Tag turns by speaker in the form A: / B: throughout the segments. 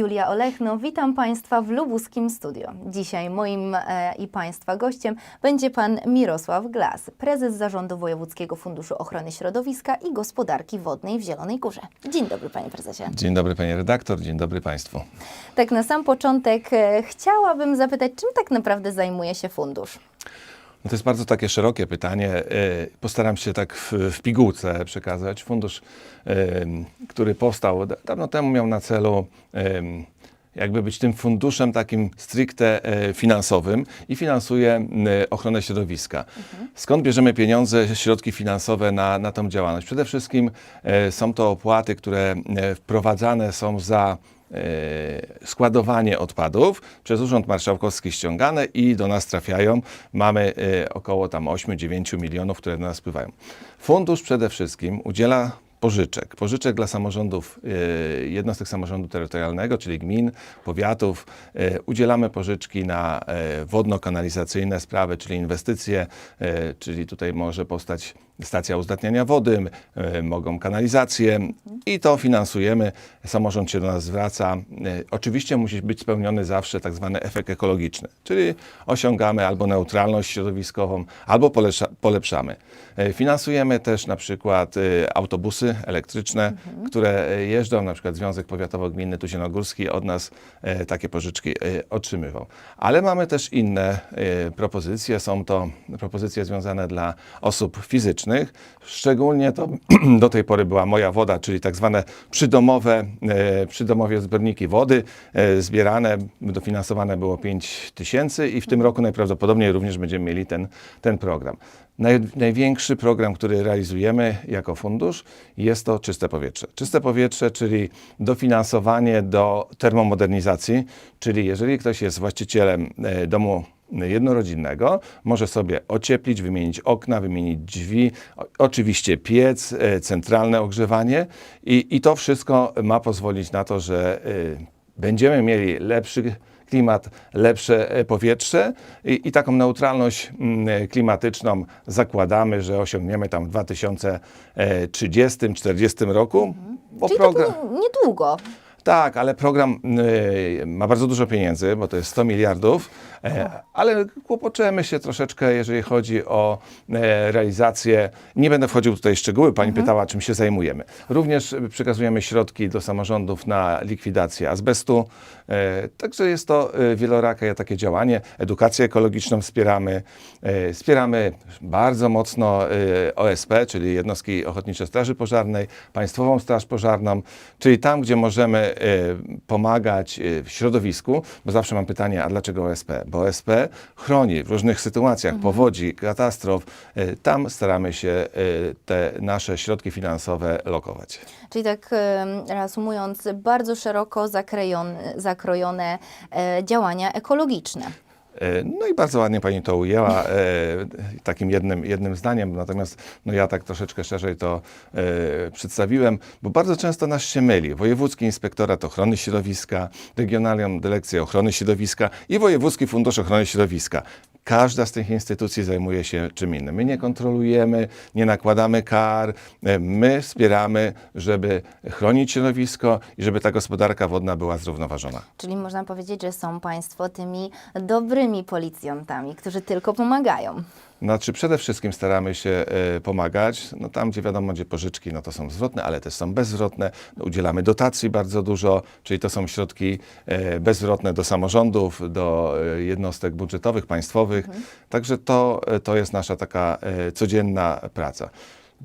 A: Julia Olechno, witam Państwa w lubuskim studio. Dzisiaj moim e, i Państwa gościem będzie Pan Mirosław Glas, prezes Zarządu Wojewódzkiego Funduszu Ochrony Środowiska i Gospodarki Wodnej w Zielonej Górze. Dzień dobry Panie Prezesie.
B: Dzień dobry panie redaktor, dzień dobry państwu.
A: Tak na sam początek e, chciałabym zapytać, czym tak naprawdę zajmuje się fundusz?
B: No to jest bardzo takie szerokie pytanie. E, Postaram się tak w, w pigułce przekazać. Fundusz, em, który powstał da- dawno temu, miał na celu em, jakby być tym funduszem takim stricte e, finansowym i finansuje ochronę środowiska. Skąd bierzemy pieniądze, środki finansowe na, na tą działalność? Przede wszystkim e, są to opłaty, które e, wprowadzane są za e, składowanie odpadów przez Urząd Marszałkowski ściągane i do nas trafiają. Mamy e, około tam 8-9 milionów, które do nas spływają. Fundusz przede wszystkim udziela pożyczek. Pożyczek dla samorządów, e, jednostek samorządu terytorialnego, czyli gmin, powiatów. E, Udzielamy pożyczki na e, wodno-kanalizacyjne sprawy, czyli inwestycje, e, czyli tutaj może powstać stacja uzdatniania wody, e, mogą kanalizacje i to finansujemy. Samorząd się do nas zwraca. E, Oczywiście musi być spełniony zawsze tak zwany efekt ekologiczny, czyli osiągamy albo neutralność środowiskową, albo polepsza, polepszamy. E, Finansujemy też na przykład autobusy elektryczne, które e, jeżdżą, na przykład Związek Powiatowo-Gminny Tuzienogórski od nas takie pożyczki otrzymywał. Ale mamy też inne propozycje. Są to propozycje związane dla osób fizycznych. Szczególnie to do tej pory była moja woda, czyli tak zwane przydomowe, e, przydomowe zbiorniki wody e, zbierane, dofinansowane było 5 tysięcy i w tym roku najprawdopodobniej również będziemy mieli ten, ten program. Naj, największy program, który realizujemy jako fundusz, jest to Czyste Powietrze. Czyste Powietrze, czyli dofinansowanie do termomodernizacji, czyli jeżeli ktoś jest właścicielem e, domu jednorodzinnego, może sobie ocieplić, wymienić okna, wymienić drzwi, oczywiście piec, e, centralne ogrzewanie i, i to wszystko ma pozwolić na to, że e, będziemy mieli lepszy klimat, lepsze e, powietrze i, i taką neutralność mm, klimatyczną zakładamy, że osiągniemy tam w 2030-2040 roku. Bo
A: Czyli
B: program-
A: niedługo.
B: Tak, ale program y, ma bardzo dużo pieniędzy, bo to jest 100 miliardów, e, ale kłopoczemy się troszeczkę, jeżeli chodzi o e, realizację. Nie będę wchodził tutaj w szczegóły, pani pytała, czym się zajmujemy. Również y, przekazujemy środki do samorządów na likwidację azbestu, e, także jest to y, wielorakie takie działanie. Edukację ekologiczną wspieramy, wspieramy bardzo mocno y, OSP, czyli jednostki Ochotniczej Straży Pożarnej, Państwową Straż Pożarną, czyli tam, gdzie możemy y, pomagać y, w środowisku, bo zawsze mam pytanie, a dlaczego OSP? Bo OSP chroni w różnych sytuacjach, powodzi, katastrof, y, tam staramy się te nasze środki finansowe lokować.
A: Czyli tak reasumując, bardzo szeroko zakrojone, zakrojone e, działania ekologiczne.
B: E, No i bardzo ładnie pani to ujęła e, takim jednym, jednym zdaniem, natomiast no ja tak troszeczkę szerzej to e, przedstawiłem, bo bardzo często nas się myli. Wojewódzki Inspektorat Ochrony Środowiska, Regionalną Dyrekcję Ochrony Środowiska i Wojewódzki Fundusz Ochrony Środowiska. Każda z tych instytucji zajmuje się czym innym. My nie kontrolujemy, nie nakładamy kar, e, my wspieramy, żeby chronić środowisko i żeby ta gospodarka wodna była zrównoważona.
A: Czyli można powiedzieć, że są Państwo tymi dobrymi policjantami, którzy tylko pomagają.
B: Znaczy przede wszystkim staramy się e, pomagać. No tam, gdzie wiadomo, gdzie pożyczki, no to są zwrotne, ale też są bezzwrotne. No, udzielamy dotacji bardzo dużo, czyli to są środki e, bezzwrotne do samorządów, do e, jednostek budżetowych, państwowych. Także to, e, to jest nasza taka e, codzienna praca.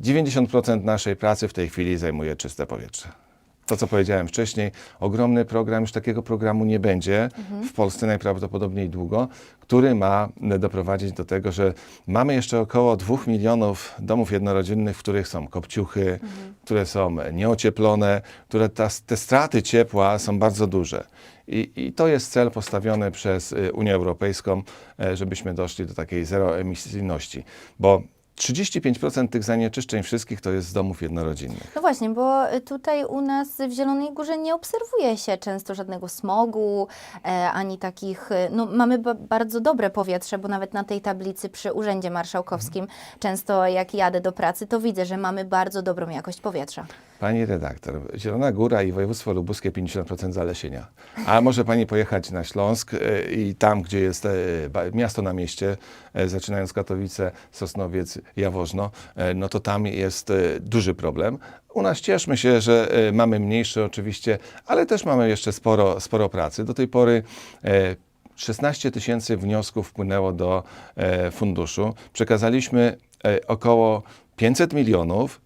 B: 90% naszej pracy w tej chwili zajmuje czyste powietrze. To, co powiedziałem wcześniej, ogromny program, już takiego programu nie będzie w Polsce najprawdopodobniej długo, który ma doprowadzić do tego, że mamy jeszcze około 2 milionów domów jednorodzinnych, w których są kopciuchy, które są nieocieplone, które ta, te straty ciepła są bardzo duże. I, I to jest cel postawiony przez y, Unię Europejską, e, żebyśmy doszli do takiej zeroemisyjności, bo 35% tych zanieczyszczeń wszystkich to jest z domów jednorodzinnych.
A: No właśnie, bo tutaj u nas w Zielonej Górze nie obserwuje się często żadnego smogu, e, ani takich, e, no mamy ba bardzo dobre powietrze, bo nawet na tej tablicy przy Urzędzie Marszałkowskim często jak jadę do pracy, to widzę, że mamy bardzo dobrą jakość powietrza.
B: Pani redaktor, Zielona Góra i województwo lubuskie 50% zalesienia. A może pani pojechać na Śląsk e, i tam, gdzie jest e, miasto na mieście, e, zaczynając Katowice, Sosnowiec, Jaworzno, no to tam jest duży problem. U nas cieszmy się, że mamy mniejszy oczywiście, ale też mamy jeszcze sporo, sporo pracy. Do tej pory e, 16 tysięcy wniosków wpłynęło do funduszu. Przekazaliśmy około 500 milionów.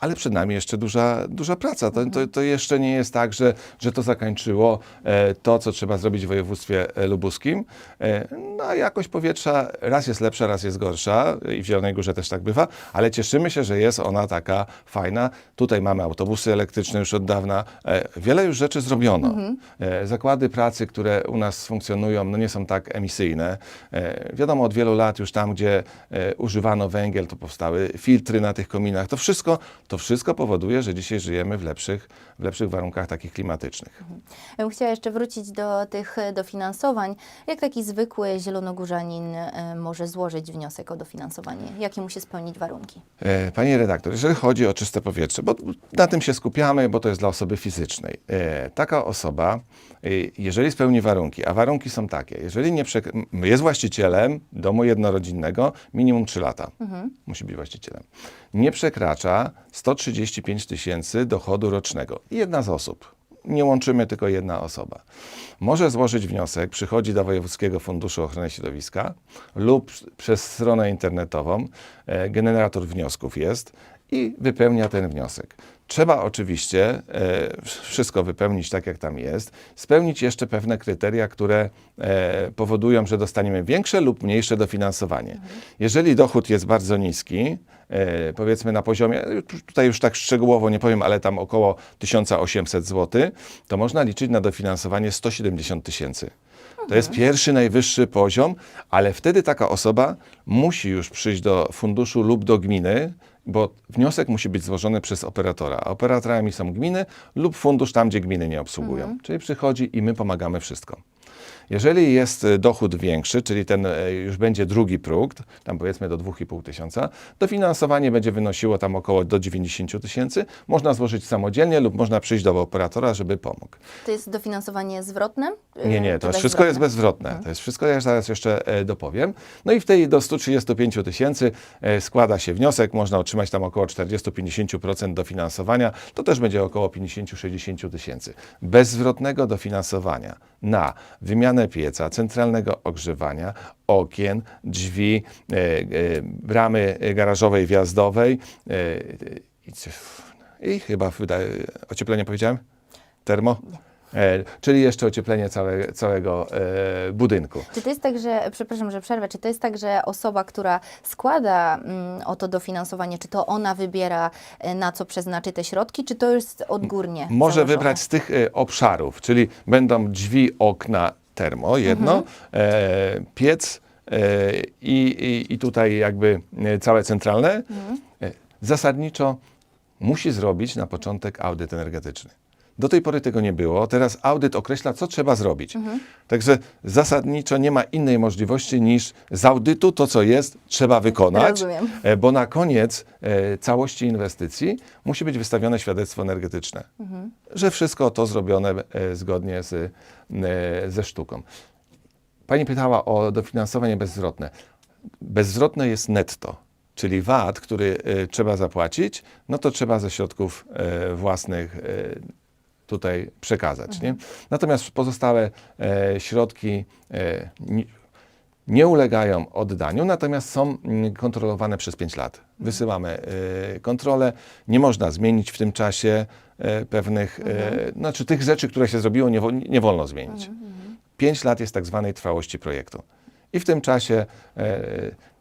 B: Ale przed nami jeszcze duża, duża praca. To, to, to jeszcze nie jest tak, że, że to zakończyło e, to, co trzeba zrobić w województwie e, lubuskim. E, no a jakość powietrza raz jest lepsza, raz jest gorsza i w Zielonej Górze też tak bywa, ale cieszymy się, że jest ona taka fajna. Tutaj mamy autobusy elektryczne już od dawna. Wiele już rzeczy zrobiono. Zakłady pracy, które u nas funkcjonują, no nie są tak emisyjne. Wiadomo, od wielu lat już tam, gdzie używano węgiel, to powstały filtry na tych kominach. To wszystko, to wszystko powoduje, że dzisiaj żyjemy w lepszych, w lepszych warunkach takich klimatycznych.
A: Ja bym chciała jeszcze wrócić do tych e, dofinansowań. Jak taki zwykły zielonogórzanin e, może złożyć wniosek o dofinansowanie? Jakie musi spełnić warunki?
B: E, Panie redaktor, jeżeli chodzi o czyste powietrze, bo na tym się skupiamy, bo to jest dla osoby fizycznej. Taka osoba, jeżeli spełni warunki, a warunki są takie, jeżeli nie jest właścicielem domu jednorodzinnego, minimum 3 lata musi być właścicielem, nie przekracza 135 tysięcy dochodu rocznego. Jedna z osób. Nie łączymy tylko jedna osoba. Może złożyć wniosek, przychodzi do Wojewódzkiego Funduszu Ochrony Środowiska lub przez stronę internetową, e, generator wniosków jest i wypełnia ten wniosek. Trzeba oczywiście e, wszystko wypełnić tak, jak tam jest, spełnić jeszcze pewne kryteria, które e, powodują, że dostaniemy większe lub mniejsze dofinansowanie. Jeżeli dochód jest bardzo niski, powiedzmy na poziomie, tutaj już tak szczegółowo nie powiem, ale tam około 1800 zł, to można liczyć na dofinansowanie 170 tysięcy. To jest pierwszy, najwyższy poziom, ale wtedy taka osoba musi już przyjść do funduszu lub do gminy, bo wniosek musi być złożony przez operatora. A operatorami są gminy lub fundusz tam, gdzie gminy nie obsługują. Czyli przychodzi i my pomagamy wszystko. Jeżeli jest e, dochód większy, czyli ten e, już będzie drugi próg, tam powiedzmy do 2,5 tysiąca, dofinansowanie będzie wynosiło tam około do 90 tysięcy. Można złożyć samodzielnie lub można przyjść do operatora, żeby pomógł.
A: To jest dofinansowanie zwrotne? e,
B: Nie, nie,
A: czy
B: to jest wszystko jest
A: bezzwrotne?
B: bezwzwrotne. To jest wszystko, ja zaraz jeszcze e, dopowiem. No i w tej do 135 tysięcy e, składa się wniosek, można otrzymać tam około 40-50% dofinansowania, to też będzie około 50-60 tysięcy. Bezzwrotnego dofinansowania na wymianę pieca, centralnego ogrzewania, okien, drzwi, e, e, bramy garażowej, wjazdowej e, i, i chyba wydaje, ocieplenie powiedziałem? Termo? E, czyli jeszcze ocieplenie całe, całego e, budynku.
A: Czy to jest tak, że, przepraszam, że przerwę, czy to jest tak, że osoba, która składa mm, o to dofinansowanie, czy to ona wybiera, e, na co przeznaczy te środki, czy to jest odgórnie
B: Może
A: założone?
B: wybrać z tych e, obszarów, czyli będą drzwi, okna, termo, jedno, e, piec e, i, i, tutaj jakby e, całe centralne. E, zasadniczo musi zrobić na początek audyt energetyczny. Do tej pory tego nie było. Teraz audyt określa, co trzeba zrobić. Także zasadniczo nie ma innej możliwości niż z audytu to, co jest, trzeba wykonać.
A: Rozumiem.
B: E, Bo na koniec e, całości inwestycji musi być wystawione świadectwo energetyczne, że wszystko to zrobione e, zgodnie z, e, ze sztuką. Pani pytała o dofinansowanie bezzwrotne. Bezzwrotne jest netto, czyli VAT, który e, trzeba zapłacić, no to trzeba ze środków e, własnych e, tutaj przekazać. Nie? Natomiast pozostałe e, środki e, ni- nie ulegają oddaniu, natomiast są mm, kontrolowane przez 5 lat. Wysyłamy e, kontrolę, nie można zmienić w tym czasie e, pewnych, e, znaczy tych rzeczy, które się zrobiło, nie, wo- nie wolno zmienić. 5 lat jest tak zwanej trwałości projektu. I w tym czasie,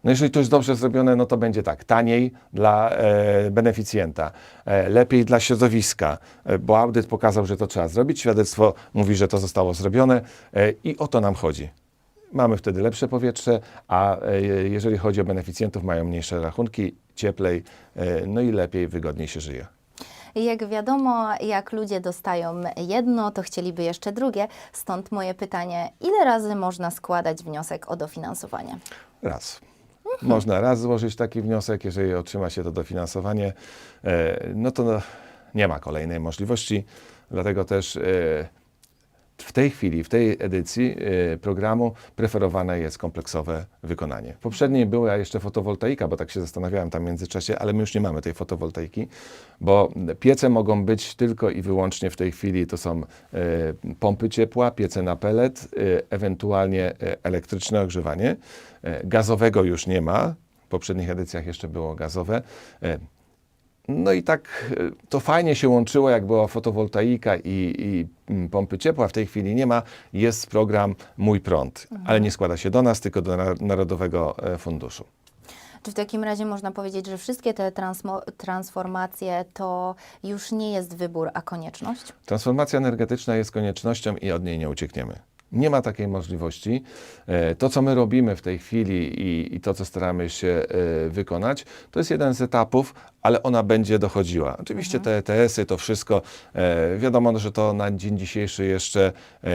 B: no jeżeli to jest dobrze zrobione, no to będzie tak, taniej dla e, beneficjenta, e, lepiej dla środowiska, e, bo audyt pokazał, że to trzeba zrobić, świadectwo mówi, że to zostało zrobione e, i o to nam chodzi. Mamy wtedy lepsze powietrze, a e, jeżeli chodzi o beneficjentów, mają mniejsze rachunki, cieplej, e, no i lepiej, wygodniej się żyje.
A: Jak wiadomo, jak ludzie dostają jedno, to chcieliby jeszcze drugie. Stąd moje pytanie, ile razy można składać wniosek o dofinansowanie?
B: Raz. Można raz złożyć taki wniosek, jeżeli otrzyma się to dofinansowanie, e, no to no, nie ma kolejnej możliwości, dlatego też e, w tej chwili, w tej edycji e, programu preferowane jest kompleksowe wykonanie. W poprzedniej była jeszcze fotowoltaika, bo tak się zastanawiałem tam w międzyczasie, ale my już nie mamy tej fotowoltaiki, bo piece mogą być tylko i wyłącznie w tej chwili to są e, pompy ciepła, piece na pelet, e, ewentualnie elektryczne ogrzewanie. Gazowego już nie ma. W poprzednich edycjach jeszcze było gazowe. No i tak e, to fajnie się łączyło, jak była fotowoltaika i, i mm, pompy ciepła. W tej chwili nie ma. Jest program Mój Prąd, ale nie składa się do nas, tylko do na- Narodowego e, Funduszu.
A: Czy w takim razie można powiedzieć, że wszystkie te transformacje to już nie jest wybór, a konieczność?
B: Transformacja energetyczna jest koniecznością i od niej nie uciekniemy. Nie ma takiej możliwości. E, To, co my robimy w tej chwili i, i to, co staramy się e, wykonać, to jest jeden z etapów, ale ona będzie dochodziła. Oczywiście te ETS-y, to wszystko, e, wiadomo, że to na dzień dzisiejszy jeszcze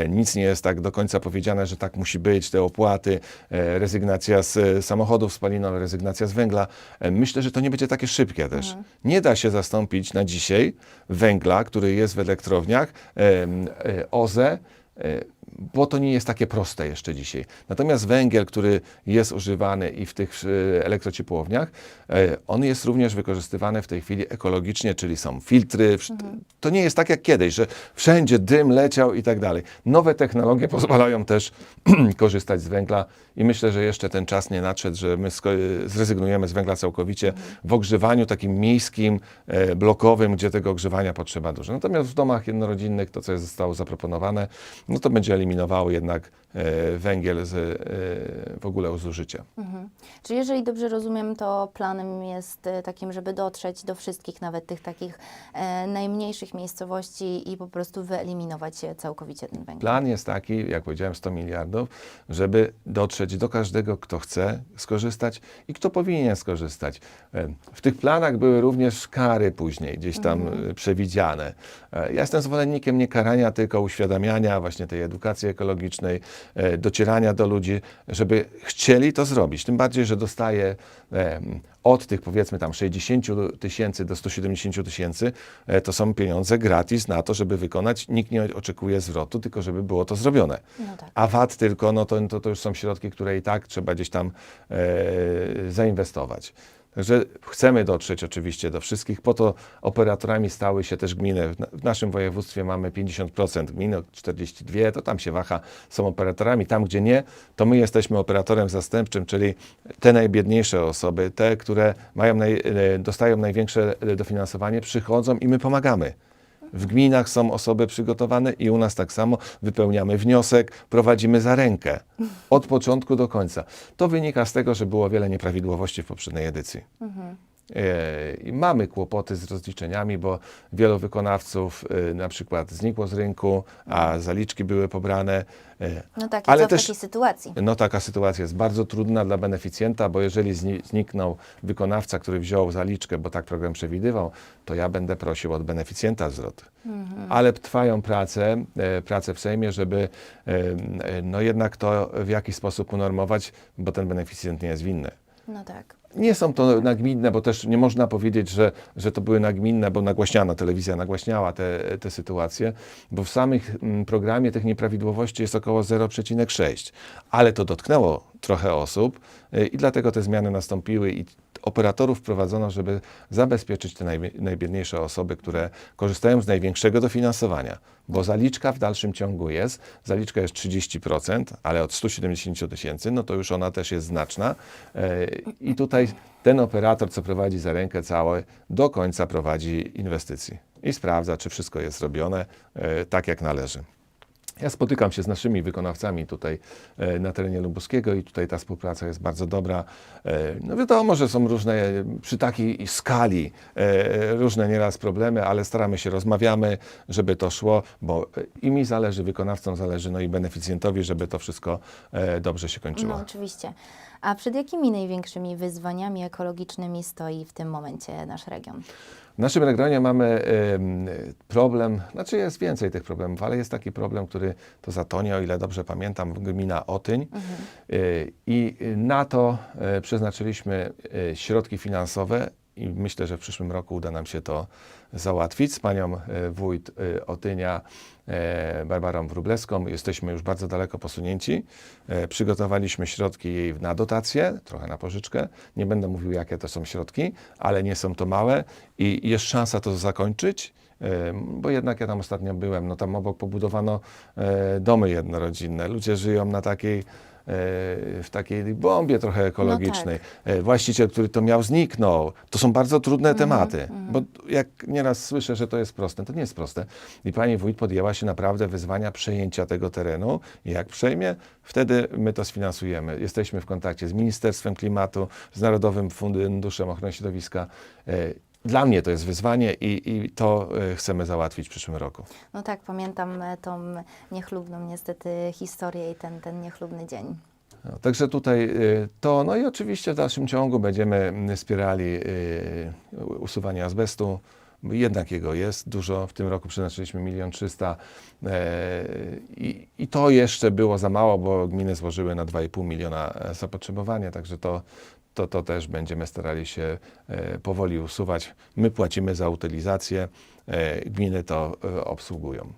B: nic nie jest tak do końca powiedziane, że tak musi być, te opłaty, rezygnacja z samochodów spalinowych, rezygnacja z węgla. Myślę, że to nie będzie takie szybkie też. Nie da się zastąpić na dzisiaj węgla, który jest w elektrowniach, OZE, bo to nie jest takie proste jeszcze dzisiaj. Natomiast węgiel, który jest używany i w tych e, elektrociepłowniach, e, on jest również wykorzystywany w tej chwili ekologicznie, czyli są filtry. wsz- To nie jest tak jak kiedyś, że wszędzie dym leciał i tak dalej. Nowe technologie pozwalają też korzystać z węgla i myślę, że jeszcze ten czas nie nadszedł, że my zrezygnujemy z węgla całkowicie w ogrzewaniu takim miejskim, e, blokowym, gdzie tego ogrzewania potrzeba dużo. Natomiast w domach jednorodzinnych to, co zostało zaproponowane, no to będzie eliminowało jednak e, węgiel z, e, w ogóle z użycia.
A: Mhm. Czy jeżeli dobrze rozumiem, to planem jest e, takim, żeby dotrzeć do wszystkich, nawet tych takich najmniejszych miejscowości i po prostu wyeliminować całkowicie ten węgiel?
B: Plan jest taki, jak powiedziałem, 100 miliardów, żeby dotrzeć do każdego, kto chce skorzystać i kto powinien skorzystać. W tych planach były również kary później gdzieś tam e, przewidziane. Ja jestem zwolennikiem nie karania, tylko uświadamiania właśnie tej edukacji ekologicznej, e, docierania do ludzi, żeby chcieli to zrobić. Tym bardziej, że dostaje od tych powiedzmy tam 60 tysięcy do 170 tysięcy, e, to są pieniądze gratis na to, żeby wykonać. Nikt nie oczekuje zwrotu, tylko żeby było to zrobione.
A: No tak.
B: A VAT tylko, no to, to, to już są środki, które i tak trzeba gdzieś tam e, zainwestować. Także chcemy dotrzeć oczywiście do wszystkich. Po to operatorami stały się też gminy. W na- W naszym województwie mamy 50% gmin, 42%, to tam się waha, są operatorami. Tam, gdzie nie, to my jesteśmy operatorem zastępczym, czyli te najbiedniejsze osoby, te, które mają naj, e, dostają największe e, dofinansowanie, przychodzą i my pomagamy. W gminach są osoby przygotowane i u nas tak samo wypełniamy wniosek, prowadzimy za rękę od początku do końca. To wynika z tego, że było wiele nieprawidłowości w poprzedniej edycji. E, I mamy kłopoty z rozliczeniami, bo wielu wykonawców e, na przykład znikło z rynku, a zaliczki były pobrane. E,
A: No tak,
B: Ale
A: co w
B: też-
A: takiej sytuacji?
B: no taka sytuacja jest bardzo trudna dla beneficjenta, bo jeżeli zni- zniknął wykonawca, który wziął zaliczkę, bo tak program przewidywał, to ja będę prosił od beneficjenta zwrot. Ale trwają prace, e, prace w Sejmie, żeby e, e, no jednak to w jakiś sposób unormować, bo ten beneficjent nie jest winny.
A: No tak.
B: Nie są to nagminne, bo też nie można powiedzieć, że, że to były nagminne, bo nagłaśniana telewizja nagłaśniała te, te sytuacje, bo w samych mm, programie tych nieprawidłowości jest około 0,6, ale to dotknęło trochę osób y, i dlatego te zmiany nastąpiły i operatorów wprowadzono, żeby zabezpieczyć te najbie- najbiedniejsze osoby, które korzystają z największego dofinansowania, bo zaliczka w dalszym ciągu jest, zaliczka jest 30%, ale od 170 tysięcy, no to już ona też jest znaczna E, i tutaj ten operator, co prowadzi za rękę całe, do końca prowadzi inwestycji i sprawdza, czy wszystko jest robione e, tak, jak należy. Ja spotykam się z naszymi wykonawcami tutaj e, na terenie lubuskiego i tutaj ta współpraca jest bardzo dobra. E, No wiadomo, że są różne, przy takiej skali e, różne nieraz problemy, ale staramy się, rozmawiamy, żeby to szło, bo i mi zależy, wykonawcom zależy, no i beneficjentowi, żeby to wszystko dobrze się kończyło.
A: No oczywiście. A przed jakimi największymi wyzwaniami ekologicznymi stoi w tym momencie nasz region?
B: W naszym regionie mamy em, problem, znaczy jest więcej tych problemów, ale jest taki problem, który to Zatonie, o ile dobrze pamiętam, gmina Otyń. Y, I na to e, przeznaczyliśmy e, środki finansowe i myślę, że w przyszłym roku uda nam się to załatwić z panią e, wójt e, Otynia e, Barbarą Wróblewską. Jesteśmy już bardzo daleko posunięci. Przygotowaliśmy środki jej na dotację, trochę na pożyczkę. Nie będę mówił, jakie to są środki, ale nie są to małe i jest szansa to zakończyć. Bo jednak ja tam ostatnio byłem, no tam obok pobudowano domy jednorodzinne. Ludzie żyją na takiej, w takiej bombie trochę ekologicznej. E, Właściciel, który to miał, zniknął. To są bardzo trudne tematy, bo jak nieraz słyszę, że to jest proste, to nie jest proste. I pani wójt podjęła się naprawdę wyzwania przejęcia tego terenu. I jak przejmie, wtedy my to sfinansujemy. Jesteśmy w kontakcie z Ministerstwem Klimatu, z Narodowym Funduszem Ochrony Środowiska. Dla mnie to jest wyzwanie i, i to e, chcemy załatwić w przyszłym roku.
A: No tak, pamiętam e, tą niechlubną niestety historię i ten, ten niechlubny dzień.
B: No, także tutaj y, to, no i oczywiście w dalszym ciągu będziemy mm, wspierali y, usuwanie azbestu. Jednak jego jest dużo. W tym roku przeznaczyliśmy milion trzysta e, i, i to jeszcze było za mało, bo gminy złożyły na 2,5 miliona zapotrzebowanie, także to, to, to też będziemy starali się e, powoli usuwać. My płacimy za utylizację, e, gminy to e, obsługują.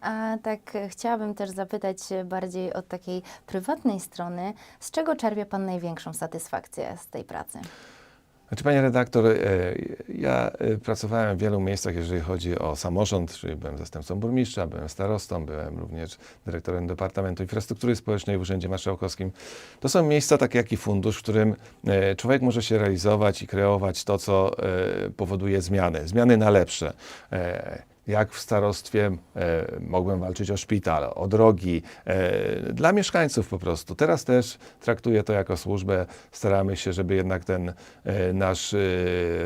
A: A tak chciałabym też zapytać bardziej od takiej prywatnej strony, z czego czerpie Pan największą satysfakcję z tej pracy?
B: Znaczy, panie redaktor, e, ja e, pracowałem w wielu miejscach, jeżeli chodzi o samorząd, czyli byłem zastępcą burmistrza, byłem starostą, byłem również dyrektorem Departamentu Infrastruktury Społecznej w Urzędzie Marszałkowskim. To są miejsca takie jak i fundusz, w którym e, człowiek może się realizować i kreować to, co powoduje zmiany, zmiany na lepsze. Jak w starostwie e, mogłem walczyć o szpital, o drogi, e, dla mieszkańców po prostu. Teraz też traktuję to jako służbę. Staramy się, żeby jednak ten e, nasz e,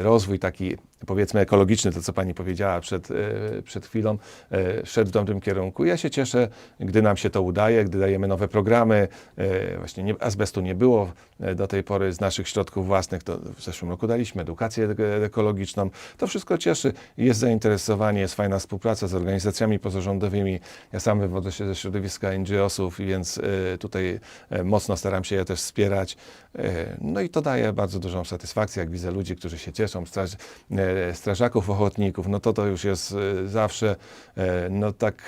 B: rozwój taki powiedzmy ekologiczny, to co pani powiedziała przed, e, przed chwilą, e, szedł w dobrym kierunku. Ja się cieszę, gdy nam się to udaje, gdy dajemy nowe programy. E, Właśnie nie, azbestu nie było do tej pory z naszych środków własnych, to w zeszłym roku daliśmy edukację ek- ekologiczną. To wszystko cieszy. Jest zainteresowanie, jest fajna współpraca z organizacjami pozarządowymi. Ja sam wywodzę się ze środowiska NGO-sów, więc tutaj mocno staram się je też wspierać. No i to daje bardzo dużą satysfakcję, jak widzę ludzi, którzy się cieszą, strażaków ochotników, no to to już jest e, zawsze e, no tak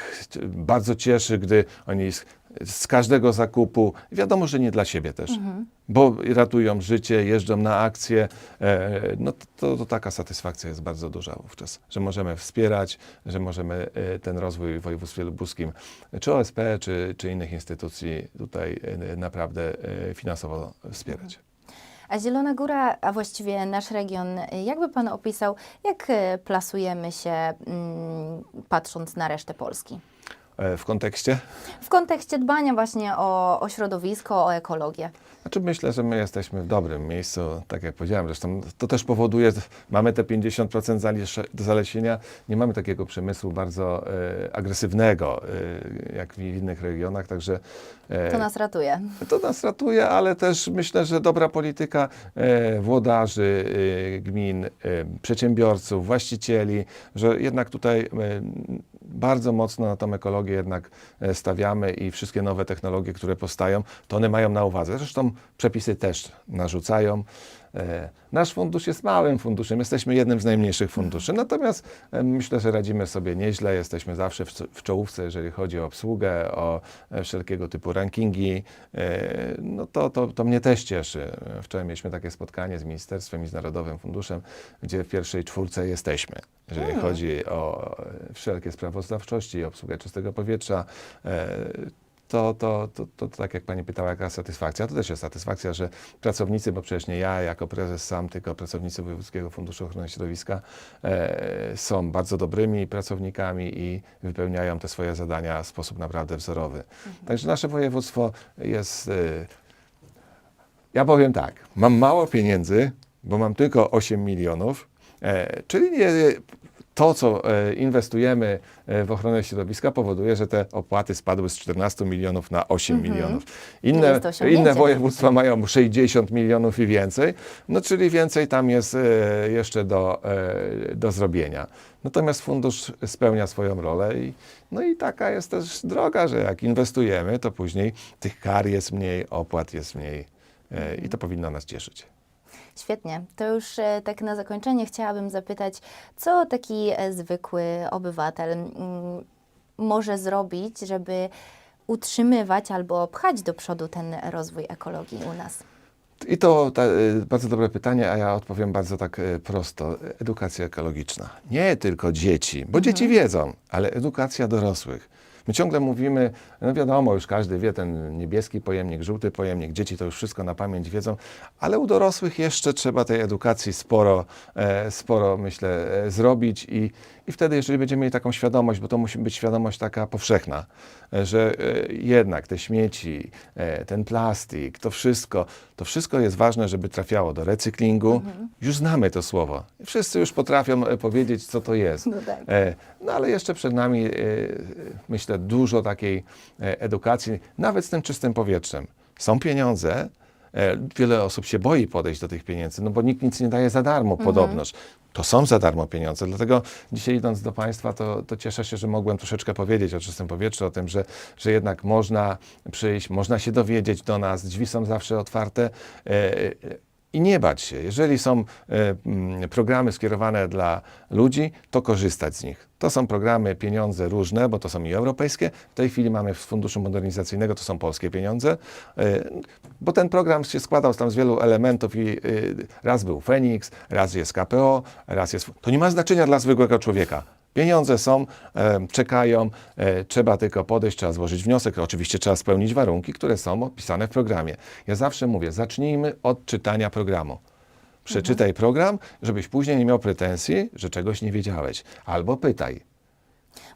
B: bardzo cieszy, gdy oni z, każdego zakupu, wiadomo, że nie dla siebie też, bo ratują życie, jeżdżą na akcje, e, no to, to, taka satysfakcja jest bardzo duża wówczas, że możemy wspierać, że możemy ten rozwój w województwie lubuskim, czy OSP, czy, czy innych instytucji tutaj naprawdę finansowo wspierać.
A: A Zielona Góra, a właściwie nasz region, jakby Pan opisał, jak e, plasujemy się mm, patrząc na resztę Polski?
B: E, W kontekście?
A: W kontekście dbania właśnie o, o środowisko, o ekologię.
B: Znaczy myślę, że my jesteśmy w dobrym miejscu, tak jak powiedziałem, zresztą to też powoduje, mamy te 50% zalisze- zalesienia, nie mamy takiego przemysłu bardzo e, agresywnego, e, jak w innych regionach, także e,
A: To nas ratuje.
B: to nas ratuje, ale też myślę, że dobra polityka e, włodarzy, e, gmin, e, przedsiębiorców, właścicieli, że jednak tutaj e, bardzo mocno na tą ekologię jednak e, stawiamy i wszystkie nowe technologie, które powstają, to one mają na uwadze. Zresztą przepisy też narzucają. E, Nasz fundusz jest małym funduszem, jesteśmy jednym z najmniejszych funduszy, natomiast e, myślę, że radzimy sobie nieźle, jesteśmy zawsze w, czołówce, jeżeli chodzi o obsługę, o e, wszelkiego typu rankingi. No to, to, to mnie też cieszy. Wczoraj mieliśmy takie spotkanie z Ministerstwem i z Narodowym Funduszem, gdzie w pierwszej czwórce jesteśmy, jeżeli chodzi o wszelkie sprawozdawczości, obsługę czystego powietrza. To, to, to, to, tak jak Pani pytała, jaka satysfakcja, to też jest satysfakcja, że pracownicy, bo przecież nie ja jako prezes sam, tylko pracownicy Wojewódzkiego Funduszu Ochrony Środowiska e, są bardzo dobrymi pracownikami i wypełniają te swoje zadania w sposób naprawdę wzorowy. Także nasze województwo jest, e, ja powiem tak, mam mało pieniędzy, bo mam tylko 8 milionów, e, czyli nie, to, co e, inwestujemy e, w ochronę środowiska, powoduje, że te opłaty spadły z 14 milionów na 8 milionów. Inne, inne województwa mają 60 milionów i więcej, no czyli więcej tam jest e, jeszcze do, do zrobienia. Natomiast fundusz spełnia swoją rolę i, no i taka jest też droga, że jak inwestujemy, to później tych kar jest mniej, opłat jest mniej i to powinno nas cieszyć.
A: Świetnie. To już e, tak na zakończenie chciałabym zapytać, co taki e, zwykły obywatel mm, może zrobić, żeby utrzymywać albo pchać do przodu ten rozwój ekologii u nas?
B: I to ta, y, bardzo dobre pytanie, a ja odpowiem bardzo tak prosto. Edukacja ekologiczna. Nie tylko dzieci, bo dzieci wiedzą, ale edukacja dorosłych. My ciągle mówimy, no wiadomo, już każdy wie ten niebieski pojemnik, żółty pojemnik, dzieci to już wszystko na pamięć wiedzą, ale u dorosłych jeszcze trzeba tej edukacji sporo, e, sporo myślę, e, zrobić i, i wtedy, jeżeli będziemy mieli taką świadomość, bo to musi być świadomość taka powszechna, e, że e, jednak te śmieci, e, ten plastik, to wszystko, to wszystko jest ważne, żeby trafiało do recyklingu. Już znamy to słowo. Wszyscy już potrafią powiedzieć, co to jest.
A: No tak.
B: No ale jeszcze przed nami, myślę, dużo takiej edukacji, nawet z tym czystym powietrzem. Są pieniądze, wiele osób się boi podejść do tych pieniędzy, no bo nikt nic nie daje za darmo podobnoż. To są za darmo pieniądze, dlatego dzisiaj idąc do Państwa, to, to cieszę się, że mogłem troszeczkę powiedzieć o czystym powietrzu, o tym, że, że jednak można przyjść, można się dowiedzieć do nas, drzwi są zawsze otwarte. I nie bać się. Jeżeli są e, mm, programy skierowane dla ludzi, to korzystać z nich. To są programy, pieniądze różne, bo to są i europejskie. W tej chwili mamy z Funduszu Modernizacyjnego, to są polskie pieniądze, e, bo ten program się składał tam z wielu elementów i e, raz był Feniks, raz jest KPO, raz jest... To nie ma znaczenia dla zwykłego człowieka. Pieniądze są, e, czekają, e, trzeba tylko podejść, trzeba złożyć wniosek. Oczywiście trzeba spełnić warunki, które są opisane w programie. Ja zawsze mówię, zacznijmy od czytania programu. Przeczytaj program, żebyś później nie miał pretensji, że czegoś nie wiedziałeś. Albo pytaj.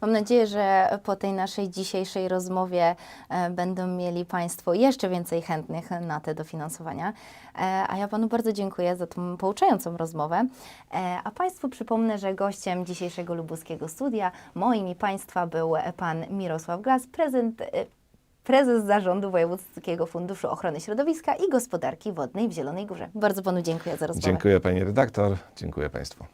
A: Mam nadzieję, że po tej naszej dzisiejszej rozmowie e, będą mieli Państwo jeszcze więcej chętnych na te dofinansowania. E, a ja Panu bardzo dziękuję za tą pouczającą rozmowę. E, a Państwu przypomnę, że gościem dzisiejszego lubuskiego studia moim i Państwa był Pan Mirosław Glas, prezent, prezes Zarządu Wojewódzkiego Funduszu Ochrony Środowiska i Gospodarki Wodnej w Zielonej Górze. Bardzo Panu dziękuję za rozmowę.
B: Dziękuję pani redaktor, dziękuję państwu.